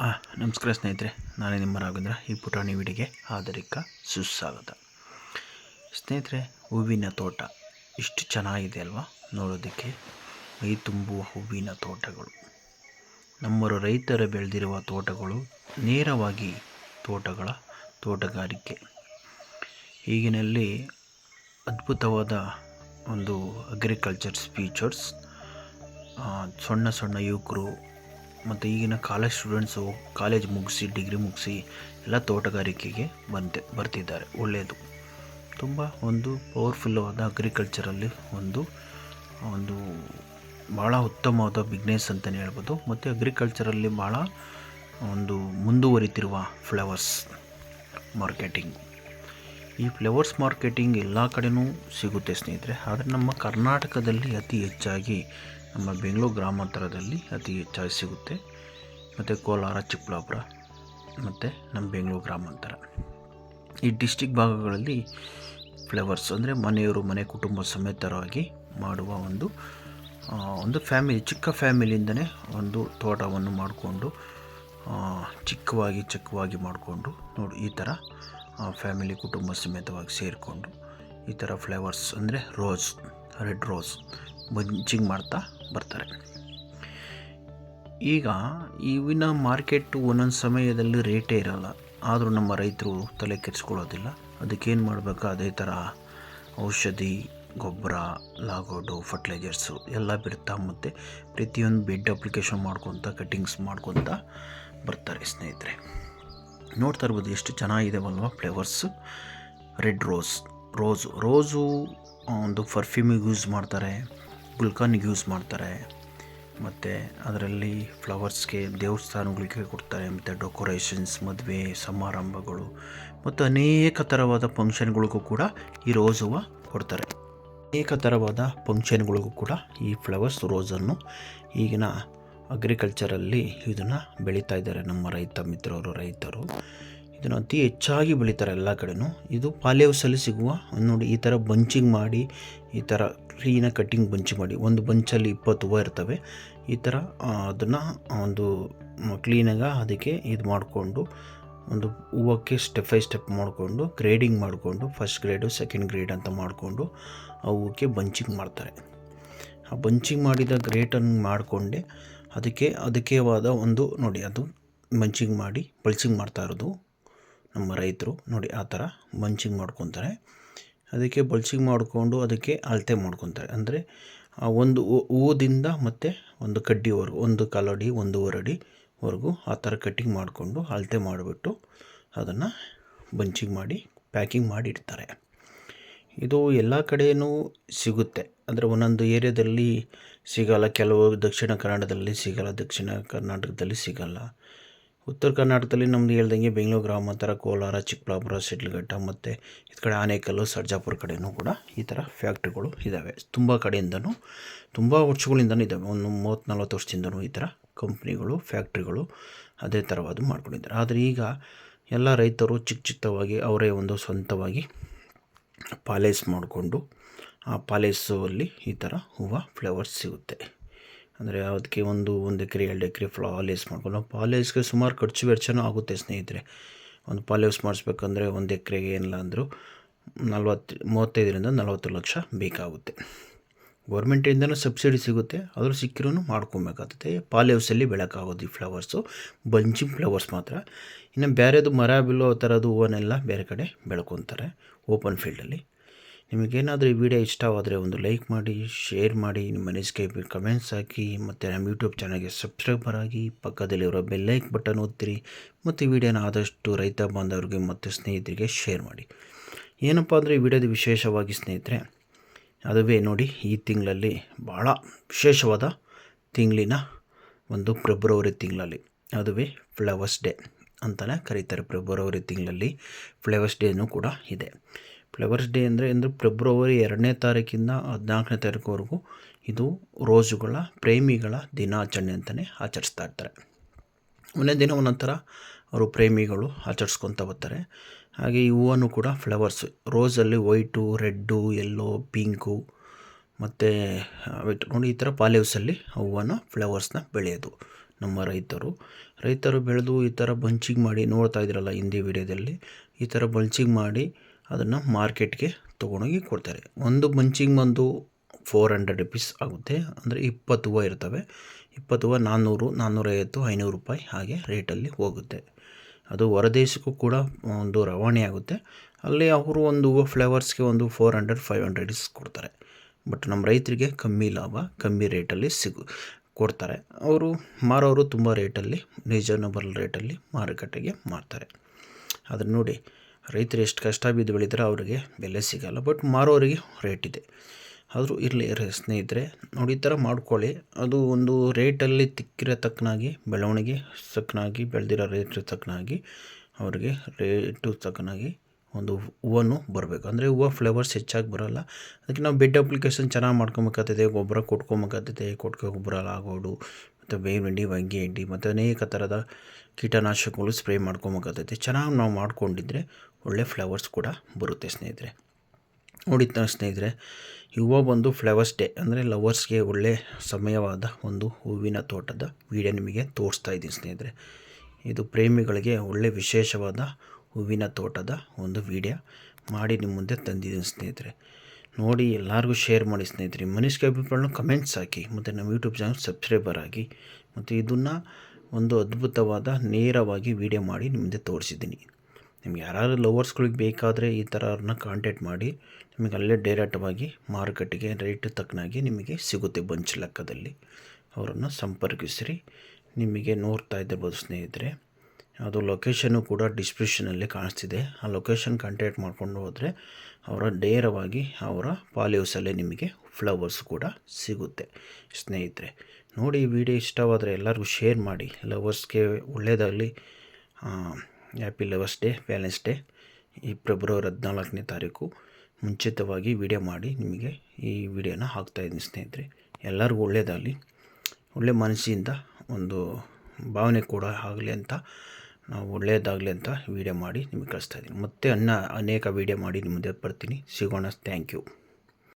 ನಮಸ್ಕಾರ ಸ್ನೇಹಿತರೆ, ನಾನೇ ನಿಮ್ಮ ರಾಘವೇಂದ್ರ, ಈ ಪುಟಾಣಿ ವಿಡಿಗೆ ಆದರಿಕ ಸುಸ್ವಾಗತ. ಸ್ನೇಹಿತರೆ, ಹೂವಿನ ತೋಟ, ಇಷ್ಟು ಚೆನ್ನಾಗಿದೆ ಅಲ್ವಾ? ನೋಡೋದಕ್ಕೆ ಮೈ ತುಂಬುವ ಹೂವಿನ ತೋಟಗಳು. ನಮ್ಮರು ರೈತರ ಬೆಳೆದಿರುವ ತೋಟಗಳು ನೇರವಾಗಿ ತೋಟಗಳ ತೋಟಗಾರಿಕೆ. ಈಗಿನಲ್ಲಿ ಅದ್ಭುತವಾದ ಒಂದು ಅಗ್ರಿಕಲ್ಚರ್ಸ್ ಫೀಚರ್ಸ್ ಸಣ್ಣ ಸಣ್ಣ ಯುವಕರು ಮತ್ತು ಈಗಿನ ಕಾಲೇಜ್ ಸ್ಟೂಡೆಂಟ್ಸು ಕಾಲೇಜ್ ಮುಗಿಸಿ ಡಿಗ್ರಿ ಮುಗಿಸಿ ಎಲ್ಲ ತೋಟಗಾರಿಕೆಗೆ ಬಂತೆ ಬರ್ತಿದ್ದಾರೆ. ಒಳ್ಳೆಯದು ತುಂಬ ಒಂದು ಪವರ್ಫುಲ್ಲಾದ ಅಗ್ರಿಕಲ್ಚರಲ್ಲಿ ಒಂದು ಒಂದು ಭಾಳ ಉತ್ತಮವಾದ ಬಿಗ್ನೆಸ್ ಅಂತಲೇ ಹೇಳ್ಬೋದು. ಮತ್ತು ಅಗ್ರಿಕಲ್ಚರಲ್ಲಿ ಭಾಳ ಒಂದು ಮುಂದುವರಿತಿರುವ ಫ್ಲವರ್ಸ್ ಮಾರ್ಕೆಟಿಂಗ್ ಈ ಫ್ಲವರ್ಸ್ ಮಾರ್ಕೆಟಿಂಗ್ ಎಲ್ಲ ಕಡೆಯೂ ಸಿಗುತ್ತೆ ಸ್ನೇಹಿತರೆ. ಆದರೆ ನಮ್ಮ ಕರ್ನಾಟಕದಲ್ಲಿ ಅತಿ ಹೆಚ್ಚಾಗಿ ನಮ್ಮ ಬೆಂಗಳೂರು ಗ್ರಾಮಾಂತರದಲ್ಲಿ ಅತಿ ಹೆಚ್ಚಾಗಿ ಸಿಗುತ್ತೆ. ಮತ್ತು ಕೋಲಾರ, ಚಿಕ್ಕಬಳ್ಳಾಪುರ, ಮತ್ತು ನಮ್ಮ ಬೆಂಗಳೂರು ಗ್ರಾಮಾಂತರ. ಈ ಡಿಸ್ಟಿಕ್ ಭಾಗಗಳಲ್ಲಿ ಫ್ಲೇವರ್ಸ್ ಅಂದರೆ ಮನೆಯವರು, ಮನೆ ಕುಟುಂಬ ಸಮೇತರಾಗಿ ಮಾಡುವ ಒಂದು ಒಂದು ಫ್ಯಾಮಿಲಿ ಚಿಕ್ಕ ಫ್ಯಾಮಿಲಿಯಿಂದನೇ ಒಂದು ತೋಟವನ್ನು ಮಾಡಿಕೊಂಡು ಚಿಕ್ಕವಾಗಿ ಚಿಕ್ಕವಾಗಿ ಮಾಡಿಕೊಂಡು, ನೋಡಿ ಈ ಥರ ಫ್ಯಾಮಿಲಿ ಕುಟುಂಬ ಸಮೇತವಾಗಿ ಸೇರಿಕೊಂಡು ಈ ಥರ ಫ್ಲೇವರ್ಸ್ ಅಂದರೆ ರೋಸ್ ರೆಡ್ ರೋಸ್ ಬಂಚಿಂಗ್ ಮಾಡ್ತಾ ಬರ್ತಾರೆ. ಈಗ ಇವಿನ ಮಾರ್ಕೆಟು ಒಂದೊಂದು ಸಮಯದಲ್ಲಿ ರೇಟೇ ಇರೋಲ್ಲ. ಆದರೂ ನಮ್ಮ ರೈತರು ತಲೆ ಕೆಡಿಸ್ಕೊಳ್ಳೋದಿಲ್ಲ. ಅದಕ್ಕೇನು ಮಾಡಬೇಕು? ಅದೇ ಥರ ಔಷಧಿ, ಗೊಬ್ಬರ, ಲಾಗೋಡು, ಫರ್ಟಿಲೈಜರ್ಸು ಎಲ್ಲ ಬಿಡ್ತಾ ಮತ್ತು ಪ್ರತಿಯೊಂದು ಬೆಡ್ ಅಪ್ಲಿಕೇಶನ್ ಮಾಡ್ಕೊತ, ಕಟ್ಟಿಂಗ್ಸ್ ಮಾಡ್ಕೊತ ಬರ್ತಾರೆ ಸ್ನೇಹಿತರೆ. ನೋಡ್ತಾ ಇರ್ಬೋದು ಎಷ್ಟು ಚೆನ್ನಾಗಿದಾವಲ್ವ flowers. Red rose, rose rose ಒಂದು ಪರ್ಫ್ಯೂಮಿಗೆ ಯೂಸ್ ಮಾಡ್ತಾರೆ. ಗುಲ್ಕನ್ಗೆ ಯೂಸ್ ಮಾಡ್ತಾರೆ. ಮತ್ತು ಅದರಲ್ಲಿ ಫ್ಲವರ್ಸ್ಗೆ ದೇವಸ್ಥಾನಗಳಿಗೆ ಕೊಡ್ತಾರೆ. ಮತ್ತು ಡೆಕೋರೇಷನ್ಸ್, ಮದುವೆ, ಸಮಾರಂಭಗಳು, ಮತ್ತು ಅನೇಕ ಥರವಾದ ಫಂಕ್ಷನ್ಗಳಿಗೂ ಕೂಡ ಈ ರೋಸ್ ಹೂವು ಕೊಡ್ತಾರೆ. ಅನೇಕ ಥರವಾದ ಫಂಕ್ಷನ್ಗಳಿಗೂ ಕೂಡ ಈ ಫ್ಲವರ್ಸ್ ರೋಸನ್ನು ಈಗಿನ ಅಗ್ರಿಕಲ್ಚರಲ್ಲಿ ಇದನ್ನು ಬೆಳೀತಾ ಇದ್ದಾರೆ ನಮ್ಮ ರೈತ ಮಿತ್ರರು, ರೈತರು. ಇದನ್ನು ಅತಿ ಹೆಚ್ಚಾಗಿ ಬೆಳೀತಾರೆ ಎಲ್ಲ ಕಡೆನೂ. ಇದು ಪಾಲಿ ಸಿಗುವ, ನೋಡಿ ಈ ಥರ ಬಂಚಿಂಗ್ ಮಾಡಿ, ಈ ಥರ ಕ್ಲೀನಾಗಿ ಕಟ್ಟಿಂಗ್ ಬಂಚಿಂಗ್ ಮಾಡಿ, ಒಂದು ಬಂಚಲ್ಲಿ ಇಪ್ಪತ್ತು ಹೂವು ಇರ್ತವೆ. ಈ ಥರ ಅದನ್ನು ಒಂದು ಕ್ಲೀನಾಗಿ ಅದಕ್ಕೆ ಇದು ಮಾಡಿಕೊಂಡು, ಒಂದು ಹೂವಕ್ಕೆ ಸ್ಟೆಪ್ ಬೈ ಸ್ಟೆಪ್ ಮಾಡಿಕೊಂಡು, ಗ್ರೇಡಿಂಗ್ ಮಾಡಿಕೊಂಡು, ಫಸ್ಟ್ ಗ್ರೇಡು, ಸೆಕೆಂಡ್ ಗ್ರೇಡ್ ಅಂತ ಮಾಡಿಕೊಂಡು, ಆ ಹೂವಕ್ಕೆ ಬಂಚಿಂಗ್ ಮಾಡ್ತಾರೆ. ಆ ಬಂಚಿಂಗ್ ಮಾಡಿದ ಗ್ರೇಟನ್ನು ಮಾಡಿಕೊಂಡೆ, ಅದಕ್ಕೆ ಅದಕ್ಕೆವಾದ ಒಂದು, ನೋಡಿ ಅದು ಬಂಚಿಂಗ್ ಮಾಡಿ ಬಲ್ಚಿಂಗ್ ಮಾಡ್ತಾ ಇರೋದು. ನಮ್ಮ ರೈತರು ನೋಡಿ ಆ ಥರ ಬಂಚಿಂಗ್ ಮಾಡ್ಕೊತಾರೆ. ಅದಕ್ಕೆ ಬಲ್ಚಿಂಗ್ ಮಾಡಿಕೊಂಡು ಅದಕ್ಕೆ ಅಳತೆ ಮಾಡ್ಕೊತಾರೆ. ಅಂದರೆ ಆ ಒಂದು ಹೂವುದಿಂದ ಮತ್ತು ಒಂದು ಕಡ್ಡಿವರೆಗೂ, ಒಂದು ಕಾಲಡಿ ಒಂದೂವರೆ ಅಡಿವರೆಗೂ ಆ ಥರ ಕಟ್ಟಿಂಗ್ ಮಾಡಿಕೊಂಡು ಅಳತೆ ಮಾಡಿಬಿಟ್ಟು ಅದನ್ನು ಬಂಚಿಂಗ್ ಮಾಡಿ ಪ್ಯಾಕಿಂಗ್ ಮಾಡಿ ಇಡ್ತಾರೆ. ಇದು ಎಲ್ಲ ಕಡೆಯೂ ಸಿಗುತ್ತೆ. ಅಂದರೆ ಒಂದೊಂದು ಏರಿಯಾದಲ್ಲಿ ಸಿಗಲ್ಲ. ಕೆಲವು ದಕ್ಷಿಣ ಕನ್ನಡದಲ್ಲಿ ಸಿಗಲ್ಲ, ದಕ್ಷಿಣ ಕರ್ನಾಟಕದಲ್ಲಿ ಸಿಗಲ್ಲ. ಉತ್ತರ ಕರ್ನಾಟಕದಲ್ಲಿ ನಮ್ದು ಹೇಳ್ದಂಗೆ ಬೆಂಗಳೂರು ಗ್ರಾಮಾಂತರ ಕೋಲಾರ, ಚಿಕ್ಕಬಳ್ಳಾಪುರ ಶಿಡ್ಲಘಟ್ಟ ಮತ್ತು ಈ ಕಡೆ ಆನೇಕಲ್ಲು, ಸರ್ಜಾಪುರ ಕಡೆಯೂ ಕೂಡ ಈ ಥರ ಫ್ಯಾಕ್ಟ್ರಿಗಳು ಇದ್ದಾವೆ ತುಂಬ ಕಡೆಯಿಂದನೂ, ತುಂಬ ವರ್ಷಗಳಿಂದನೂ ಇದ್ದಾವೆ ಒಂದು ಮೂವತ್ತು ನಲ್ವತ್ತು ವರ್ಷದಿಂದನೂ ಈ ಥರ ಕಂಪ್ನಿಗಳು, ಫ್ಯಾಕ್ಟ್ರಿಗಳು ಅದೇ ಥರವಾದ ಮಾಡ್ಕೊಂಡಿದ್ದಾರೆ. ಆದರೆ ಈಗ ಎಲ್ಲ ರೈತರು ಚಿಕ್ಕ ಚಿಕ್ಕವಾಗಿ ಅವರೇ ಒಂದು ಸ್ವಂತವಾಗಿ ಪಾಲೇಸ್ ಮಾಡಿಕೊಂಡು ಆ ಪಾಲೇಸಲ್ಲಿ ಈ ಥರ ಹೂವು, ಫ್ಲೇವರ್ಸ್ ಸಿಗುತ್ತೆ. ಅಂದರೆ ಅದಕ್ಕೆ ಒಂದು ಒಂದು ಎಕರೆ, ಎರಡು ಎಕರೆ ಪಾಲೇಸ್ ಮಾಡ್ಕೊಂಡು ಪಾಲೇಸ್ಗೆ ಸುಮಾರು ಖರ್ಚು ವೆಚ್ಚನೂ ಆಗುತ್ತೆ ಸ್ನೇಹಿತರೆ. ಒಂದು ಪಾಲೇಸ್ ಮಾಡಿಸ್ಬೇಕಂದ್ರೆ ಒಂದು ಎಕರೆಗೆ ಏನಿಲ್ಲ ಅಂದರೂ ನಲ್ವತ್ತು ಮೂವತ್ತೈದರಿಂದ ನಲವತ್ತು ಲಕ್ಷ ಬೇಕಾಗುತ್ತೆ. ಗೌರ್ಮೆಂಟಿಂದನೂ ಸಬ್ಸಿಡಿ ಸಿಗುತ್ತೆ, ಆದರೂ ಸಿಕ್ಕಿರೂ ಮಾಡ್ಕೊಬೇಕಾಗುತ್ತೆ. ಪಾಲೇವ್ಸಲ್ಲಿ ಬೆಳಕಾಗೋದು ಈ ಫ್ಲವರ್ಸು ಬಂಚಿಂಗ್ ಫ್ಲವರ್ಸ್ ಮಾತ್ರ. ಇನ್ನು ಬೇರೆದು ಮರ ಬಿಲ್ಲೋ ಥರದ್ದು ಹೂವನ್ನೆಲ್ಲ ಬೇರೆ ಕಡೆ ಬೆಳ್ಕೊತಾರೆ ಓಪನ್ ಫೀಲ್ಡಲ್ಲಿ ನಿಮಗೇನಾದರೂ ಈ ವಿಡಿಯೋ ಇಷ್ಟವಾದರೆ ಒಂದು ಲೈಕ್ ಮಾಡಿ, ಶೇರ್ ಮಾಡಿ, ನಿಮ್ಮ ಅನಿಸಿಕೆ ಕಮೆಂಟ್ಸ್ ಹಾಕಿ, ಮತ್ತು ನಮ್ಮ ಯೂಟ್ಯೂಬ್ ಚಾನಲ್ಗೆ ಸಬ್ಸ್ಕ್ರೈಬರ್ ಆಗಿ ಪಕ್ಕದಲ್ಲಿರೋ ಬೆಲ್ಲೈಕ್ ಬಟನ್ ಒತ್ತಿರಿ, ಮತ್ತು ಈ ವಿಡಿಯೋನ ಆದಷ್ಟು ರೈತ ಬಾಂಧವರಿಗೆ ಮತ್ತು ಸ್ನೇಹಿತರಿಗೆ ಶೇರ್ ಮಾಡಿ. ಏನಪ್ಪ ಅಂದರೆ ಈ ವಿಡಿಯೋದ ವಿಶೇಷವಾಗಿ ಸ್ನೇಹಿತರೆ, ಅದುವೇ ನೋಡಿ ಈ ತಿಂಗಳಲ್ಲಿ ಭಾಳ ವಿಶೇಷವಾದ ತಿಂಗಳಿನ ಒಂದು ಫೆಬ್ರವರಿ ತಿಂಗಳಲ್ಲಿ, ಅದುವೇ ಫ್ಲವರ್ಸ್ ಡೇ ಅಂತಲೇ ಕರೀತಾರೆ. ಫೆಬ್ರವರಿ ತಿಂಗಳಲ್ಲಿ ಫ್ಲವರ್ಸ್ ಡೇನೂ ಕೂಡ ಇದೆ. ಫ್ಲವರ್ಸ್ ಡೇ ಅಂದರೆ ಅಂದರೆ ಫೆಬ್ರವರಿ ಎರಡನೇ ತಾರೀಕಿಂದ ಹದಿನಾಲ್ಕನೇ ತಾರೀಕುವರೆಗೂ ಇದು ರೋಸುಗಳ ಪ್ರೇಮಿಗಳ ದಿನಾಚರಣೆ ಅಂತಲೇ ಆಚರಿಸ್ತಾ ಇರ್ತಾರೆ. ಒಂದೇ ದಿನ ಒಂದೊಂದು ಅವರು ಪ್ರೇಮಿಗಳು ಆಚರಿಸ್ಕೊತ ಬರ್ತಾರೆ. ಹಾಗೆ ಈ ಹೂವನ್ನು ಕೂಡ ಫ್ಲವರ್ಸ್ ರೋಸಲ್ಲಿ ವೈಟು ರೆಡ್ಡು ಯೆಲ್ಲೋ ಪಿಂಕು ಮತ್ತು ನೋಡಿ ಈ ಥರ ಪಾಲೇವ್ಸಲ್ಲಿ ಹೂವನ್ನು ಫ್ಲವರ್ಸ್ನ ಬೆಳೆಯೋದು ನಮ್ಮ ರೈತರು. ರೈತರು ಬೆಳೆದು ಈ ಥರ ಬಂಚಿಂಗ್ ಮಾಡಿ ನೋಡ್ತಾ ಇದ್ದೀರಲ್ಲ ಹಿಂದಿ ವಿಡಿಯೋದಲ್ಲಿ ಈ ಥರ ಬಂಚಿಗೆ ಮಾಡಿ ಅದನ್ನು ಮಾರ್ಕೆಟ್ಗೆ ತೊಗೊಂಡೋಗಿ ಕೊಡ್ತಾರೆ. ಒಂದು ಬಂಚಿಂಗ್ ಬಂದು ಫೋರ್ ಹಂಡ್ರೆಡ್ ರುಪೀಸ್ ಆಗುತ್ತೆ. ಅಂದರೆ ಇಪ್ಪತ್ತು ಹೂವು ಇರ್ತವೆ. ಇಪ್ಪತ್ತು ಹೂವು ನಾನ್ನೂರು ನಾನ್ನೂರೈವತ್ತು ಐನೂರು ರೂಪಾಯಿ ಹಾಗೆ ರೇಟಲ್ಲಿ ಹೋಗುತ್ತೆ. ಅದು ಹೊರದೇಶಕ್ಕೂ ಕೂಡ ಒಂದು ರವಾನೆ ಆಗುತ್ತೆ. ಅಲ್ಲಿ ಅವರು ಒಂದು ಹೂವು ಫ್ಲೇವರ್ಸ್ಗೆ ಒಂದು ಫೋರ್ ಹಂಡ್ರೆಡ್ ಫೈವ್ ಹಂಡ್ರೆಡ್ಸ್ ಕೊಡ್ತಾರೆ. ಬಟ್ ನಮ್ಮ ರೈತರಿಗೆ ಕಮ್ಮಿ ಲಾಭ, ಕಮ್ಮಿ ರೇಟಲ್ಲಿ ಸಿಗು, ಕೊಡ್ತಾರೆ. ಅವರು ಮಾರೋರು ತುಂಬ ರೇಟಲ್ಲಿ ರೀಸನಬಲ್ ರೇಟಲ್ಲಿ ಮಾರುಕಟ್ಟೆಗೆ ಮಾರ್ತಾರೆ. ಅದನ್ನು ನೋಡಿ ರೈತರು ಎಷ್ಟು ಕಷ್ಟ ಬಿದ್ದು ಬೆಳೀತಾರೆ ಅವರಿಗೆ ಬೆಲೆ ಸಿಗಲ್ಲ ಬಟ್ ಮಾರೋರಿಗೆ ರೇಟ್ ಇದೆ. ಆದರೂ ಇರಲಿ ಸ್ನೇಹಿತರೆ, ನೋಡಿ ಈ ಥರ ಮಾಡ್ಕೊಳ್ಳಿ. ಅದು ಒಂದು ರೇಟಲ್ಲಿ ತಿಕ್ಕಿರೋ ತಕ್ಕನಾಗಿ, ಬೆಳವಣಿಗೆ ತಕ್ಕನಾಗಿ, ಬೆಳೆದಿರೋ ರೇಟ್ ತಕ್ಕನಾಗಿ ಅವ್ರಿಗೆ ರೇಟು ತಕ್ಕನಾಗಿ ಒಂದು ಹೂವನ್ನು ಬರಬೇಕು. ಅಂದರೆ ಹೂವು ಫ್ಲೇವರ್ಸ್ ಹೆಚ್ಚಾಗಿ ಬರೋಲ್ಲ. ಅದಕ್ಕೆ ನಾವು ಬೆಡ್ ಅಪ್ಲಿಕೇಶನ್ ಚೆನ್ನಾಗಿ ಮಾಡ್ಕೊಬೇಕಾಗ್ತದೆ, ಗೊಬ್ಬರ ಕೊಟ್ಕೊಬೇಕಾಗ್ತದೆ ಕೊಟ್ಟಿಗೆ ಗೊಬ್ಬರ ಆಗೋಡು ಮತ್ತು ಬೇವಿನ ವಂಗಿ ಹಿಂಡಿ ಮತ್ತು ಅನೇಕ ಥರದ ಕೀಟನಾಶಕಗಳು ಸ್ಪ್ರೇ ಮಾಡ್ಕೊಬೇಕಾಗ್ತೈತೆ. ಚೆನ್ನಾಗಿ ನಾವು ಮಾಡ್ಕೊಂಡಿದ್ರೆ ಒಳ್ಳೆ ಫ್ಲವರ್ಸ್ ಕೂಡ ಬರುತ್ತೆ ಸ್ನೇಹಿತರೆ. ನೋಡಿ ಸ್ನೇಹಿತರೆ ಹೂವು ಬಂದು ಫ್ಲವರ್ಸ್ ಡೇ ಅಂದರೆ ಲವರ್ಸ್ಗೆ ಒಳ್ಳೆ ಸಮಯವಾದ ಒಂದು ಹೂವಿನ ತೋಟದ ವಿಡಿಯೋ ನಿಮಗೆ ತೋರಿಸ್ತಾ ಇದ್ದೀನಿ ಸ್ನೇಹಿತರೆ. ಇದು ಪ್ರೇಮಿಗಳಿಗೆ ಒಳ್ಳೆ ವಿಶೇಷವಾದ ಹೂವಿನ ತೋಟದ ಒಂದು ವೀಡಿಯೋ ಮಾಡಿ ನಿಮ್ಮ ಮುಂದೆ ತಂದಿದ್ದೀನಿ ಸ್ನೇಹಿತರೆ. ನೋಡಿ, ಎಲ್ಲರಿಗೂ ಶೇರ್ ಮಾಡಿ ಸ್ನೇಹಿತರೆ. ಮನಸ್ಸಿಗೆ ಅಭಿಪ್ರಾಯನ ಕಮೆಂಟ್ಸ್ ಹಾಕಿ ಮತ್ತು ನಮ್ಮ ಯೂಟ್ಯೂಬ್ ಚಾನಲ್ ಸಬ್ಸ್ಕ್ರೈಬರ್ ಆಗಿ. ಮತ್ತು ಇದನ್ನು ಒಂದು ಅದ್ಭುತವಾದ, ನೇರವಾಗಿ ವೀಡಿಯೋ ಮಾಡಿ ನಿಮ್ಮದೇ ಮುಂದೆ ತೋರಿಸಿದ್ದೀನಿ. ನಿಮ್ಗೆ ಯಾರಾದರೂ ಲವರ್ಸ್ಗಳಿಗೆ ಬೇಕಾದರೆ ಈ ಥರ ಅವ್ರನ್ನ ಕಾಂಟ್ಯಾಕ್ಟ್ ಮಾಡಿ. ನಿಮಗೆ ಅಲ್ಲೇ ಡೈರೆಕ್ಟಾಗಿ ಮಾರುಕಟ್ಟೆಗೆ ರೇಟ್ ತಕ್ಕನಾಗಿ ನಿಮಗೆ ಸಿಗುತ್ತೆ ಬಂಚ್ ಲೆಕ್ಕದಲ್ಲಿ. ಅವರನ್ನು ಸಂಪರ್ಕಿಸಿರಿ. ನಿಮಗೆ ನೋಡ್ತಾ ಇದ್ದಿರ್ಬೋದು ಸ್ನೇಹಿತರೆ. ಅದು ಲೊಕೇಶನ್ನು ಕೂಡ ಡಿಸ್ಕ್ರಿಪ್ಷನಲ್ಲಿ ಕಾಣಿಸ್ತಿದೆ. ಆ ಲೊಕೇಶನ್ ಕಾಂಟ್ಯಾಕ್ಟ್ ಮಾಡಿಕೊಂಡು ಹೋದರೆ ಅವರ ನೇರವಾಗಿ ಅವರ ಪಾಲಿ ಹೌಸಲ್ಲೇ ನಿಮಗೆ ಫ್ಲವರ್ಸ್ ಕೂಡ ಸಿಗುತ್ತೆ ಸ್ನೇಹಿತರೆ. ನೋಡಿ ವಿಡಿಯೋ ಇಷ್ಟವಾದರೆ ಎಲ್ಲರಿಗೂ ಶೇರ್ ಮಾಡಿ. ಲವರ್ಸ್ಗೆ ಒಳ್ಳೆಯದಾಗಲಿ happy lovers day Valentine's day ಈ ಫೆಬ್ರವರಿ ಹದಿನಾಲ್ಕನೇ ತಾರೀಕು ಮುಂಚಿತವಾಗಿ ವಿಡಿಯೋ ಮಾಡಿ ನಿಮಗೆ ಈ ವಿಡಿಯೋನ ಹಾಕ್ತಾಯಿದ್ದೀನಿ ಸ್ನೇಹಿತರೆ. ಎಲ್ಲರಿಗೂ ಒಳ್ಳೆಯದಾಗಲಿ ಒಳ್ಳೆ ಮನಸ್ಸಿಂದ ಒಂದು ಭಾವನೆ ಕೂಡ ಆಗಲಿ ಅಂತ ನಾವು ಒಳ್ಳೆಯದಾಗಲಿ ಅಂತ ವೀಡಿಯೋ ಮಾಡಿ ನಿಮಗೆ ಕಳಿಸ್ತಾ ಇದ್ದೀನಿ. ಮತ್ತೆ ಅನ್ನ ಅನೇಕ ವೀಡಿಯೋ ಮಾಡಿ ನಿಮ್ಮ ಮುಂದೆ ಬರ್ತೀನಿ. ಸಿಗೋಣ. Thank you